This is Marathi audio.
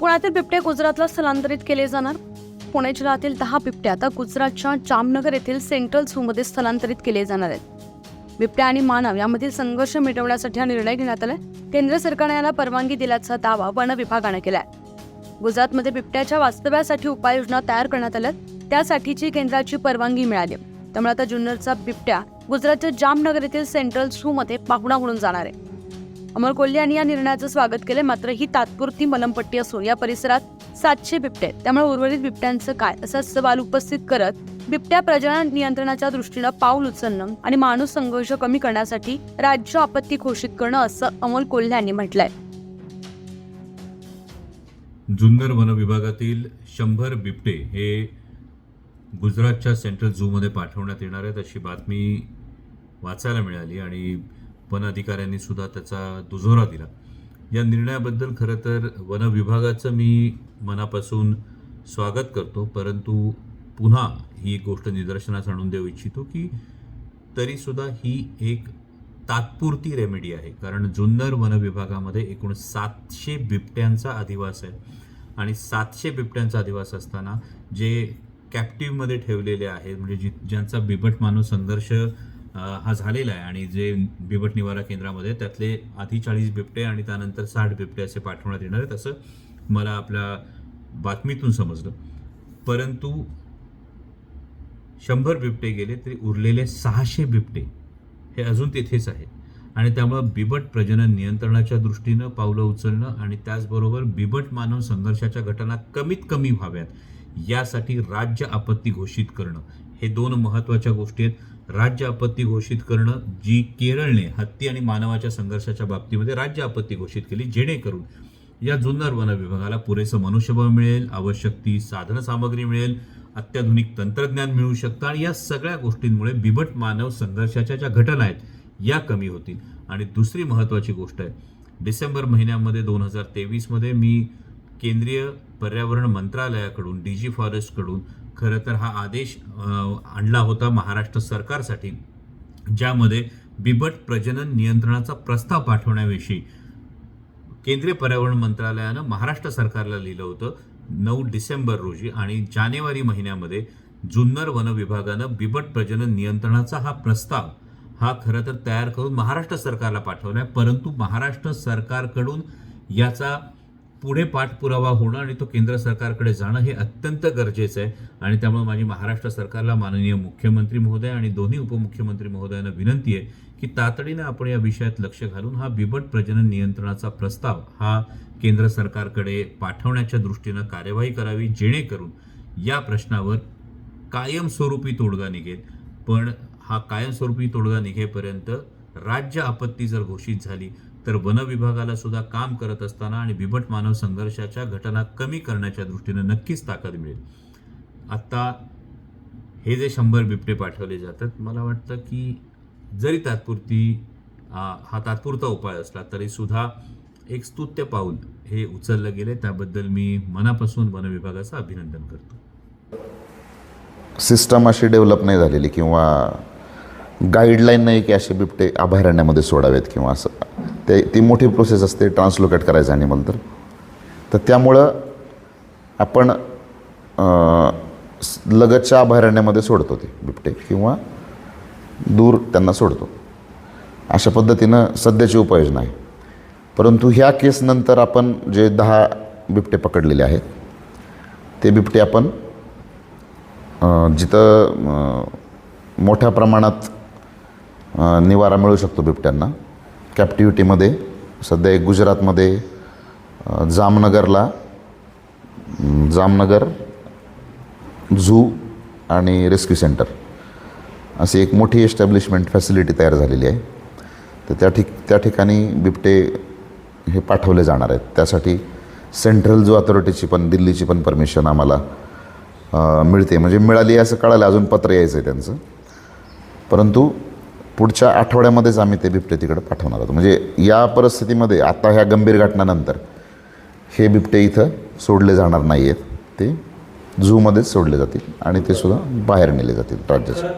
पुण्यातील बिबटे गुजरातला स्थलांतरित केले जाणार. पुणे जिल्ह्यातील दहा बिबटे आता गुजरातच्या जामनगर येथील सेंट्रल झूमध्ये स्थलांतरित केले जाणार आहेत. बिबट्या आणि मानव यामधील संघर्ष मिटवण्यासाठी हा निर्णय घेण्यात आलाय. केंद्र सरकारने याला परवानगी दिल्याचा दावा वन विभागानं केलाय. गुजरातमध्ये बिबट्याच्या वास्तव्यासाठी उपाययोजना तयार करण्यात आल्या त्यासाठीची केंद्राची परवानगी मिळाली. त्यामुळे आता जुन्नरचा बिबट्या गुजरातच्या जामनगर येथील सेंट्रल झूमध्ये पाहुणा म्हणून जाणार आहे. अमोल कोल्हे यांनी या निर्णयाचं स्वागत केलं. मात्र ही तात्पुरती मलमपट्टी असून या परिसरात सातशे बिबटे आहेत. त्यामुळे उर्वरित बिबट्यांचं काय? असा सवाल उपस्थित करत बिबट्या प्रजनन नियंत्रणाच्या दृष्टीनं पाऊल उचलणं आणि माणूस संघर्ष कमी करण्यासाठी राज्य आपत्ती घोषित करणं असं अमोल कोल्हे यांनी म्हटलंय. जुन्नर वन विभागातील शंभर बिबटे हे गुजरातच्या सेंट्रल झूमध्ये पाठवण्यात येणार आहेत अशी बातमी वाचायला मिळाली आणि वन अधिकाऱ्यांनी सुद्धा त्याचा दुजोरा दिला. या निर्णयाबद्दल खरं तर वन विभागाचं मी मनापासून स्वागत करतो. परंतु पुन्हा ही एक गोष्ट निदर्शनास आणून देऊ इच्छितो की तरीसुद्धा ही एक तात्पुरती रेमेडी आहे. कारण जुन्नर वन विभागामध्ये एकूण सातशे बिबट्यांचा अधिवास आहे. आणि सातशे बिबट्यांचा अधिवास असताना जे कॅप्टिव्हमध्ये ठेवलेले आहेत म्हणजे जी ज्यांचा बिबट माणूस संघर्ष हा झालेला आहे. आणि जे बिबट निवारा केंद्रामध्ये त्यातले आधी चाळीस बिबटे आणि त्यानंतर साठ बिबटे असे पाठवण्यात येणार आहेत असं मला आपल्या बातमीतून समजलं. परंतु शंभर बिबटे गेले तरी उरलेले सहाशे बिबटे हे अजून तिथेच आहे आणि त्यामुळं बिबट प्रजनन नियंत्रणाच्या दृष्टीनं पावलं उचलणं आणि त्याचबरोबर बिबट मानव संघर्षाच्या घटना कमीत कमी व्हाव्यात यासाठी राज्य आपत्ती घोषित करणं हे दोन महत्त्वाच्या गोष्टी आहेत. राज्य आपत्ती घोषित करणं जी केरळने हत्ती आणि मानवाच्या संघर्षाच्या बाबतीमध्ये राज्य आपत्ती घोषित केली जेणेकरून या जुन्नर वन विभागाला पुरेसं मनुष्यबळ मिळेल आवश्यक ती साधन सामग्री मिळेल अत्याधुनिक तंत्रज्ञान मिळू शकतं आणि या सगळ्या गोष्टींमुळे बिबट मानव संघर्षाच्या ज्या घटना आहेत या कमी होतील. आणि दुसरी महत्त्वाची गोष्ट आहे. डिसेंबर महिन्यामध्ये दोन हजार तेवीसमध्ये मी केंद्रीय पर्यावरण मंत्रालयाकडून डी जी फॉरेस्टकडून खरं तर हा आदेश आणला होता महाराष्ट्र सरकारसाठी ज्यामध्ये बिबट प्रजनन नियंत्रणाचा प्रस्ताव पाठवण्याविषयी केंद्रीय पर्यावरण मंत्रालयानं महाराष्ट्र सरकारला लिहिलं होतं नऊ डिसेंबर रोजी. आणि जानेवारी महिन्यामध्ये जुन्नर वन विभागानं बिबट प्रजनन नियंत्रणाचा हा प्रस्ताव हा खरं तर तयार करून महाराष्ट्र सरकारला पाठवला आहे परंतु महाराष्ट्र सरकारकडून याचा पुढे पाठपुरावा होणं आणि तो केंद्र सरकारकडे जाणं हे अत्यंत गरजेचं आहे. आणि त्यामुळे माझी महाराष्ट्र सरकारला माननीय मुख्यमंत्री महोदय आणि दोन्ही उपमुख्यमंत्री महोदयांना विनंती आहे की तातडीनं आपण या विषयात लक्ष घालून हा बिबट प्रजनन नियंत्रणाचा प्रस्ताव हा केंद्र सरकारकडे पाठवण्याच्या दृष्टीनं कार्यवाही करावी जेणेकरून या प्रश्नावर कायमस्वरूपी तोडगा निघेल. पण हा कायमस्वरूपी तोडगा निघेपर्यंत राज्य आपत्ती जर घोषित झाली तर वन विभागाला सुद्धा काम करत असताना आणि बिबट मानव संघर्षाच्या घटना कमी करण्याच्या दृष्टीनं नक्कीच ताकद मिळेल. आत्ता हे जे शंभर बिबटे पाठवले जातात मला वाटतं की जरी तात्पुरती हा तात्पुरता उपाय असला तरीसुद्धा एक स्तुत्य पाऊल हे उचललं गेले त्याबद्दल मी मनापासून वनविभागाचं अभिनंदन करतो. सिस्टम अशी डेव्हलप नाही झालेली किंवा गाईडलाईन नाही की असे बिबटे अभयारण्यामध्ये सोडावेत किंवा असं. ते ती मोठी प्रोसेस असते ट्रान्सलोकेट करायचं ॲनिमल तर. तर त्यामुळं आपण लगतच्या अभयारण्यामध्ये सोडतो ते बिबटे किंवा दूर त्यांना सोडतो. अशा पद्धतीनं सध्याची उपाययोजना आहे. परंतु ह्या केसनंतर आपण जे दहा बिबटे पकडलेले आहेत ते बिबटे आपण जिथं मोठ्या प्रमाणात निवारा मिळू शकतो बिबट्यांना. कॅप्टिव्हिटीमध्ये सध्या एक गुजरातमध्ये जामनगरला जामनगर झू आणि रेस्क्यू सेंटर अशी एक मोठी एस्टॅब्लिशमेंट फॅसिलिटी तयार झालेली आहे. तर त्या ठिक त्या ठिकाणी बिबटे हे पाठवले जाणार आहेत. त्यासाठी सेंट्रल झू अथॉरिटीची पण दिल्लीची पण परमिशन आम्हाला मिळते. म्हणजे मिळाली असं कळालं अजून पत्र यायचं आहे त्यांचं. परंतु पुढच्या आठवड्यामध्येच आम्ही ते बिबटे तिकडे पाठवणार आहोत. म्हणजे या परिस्थितीमध्ये आता ह्या गंभीर घटनानंतर हे बिबटे इथं सोडले जाणार नाही आहेत ते झूमध्येच सोडले जातील आणि ते सुद्धा बाहेर नेले जातील राज्याच्या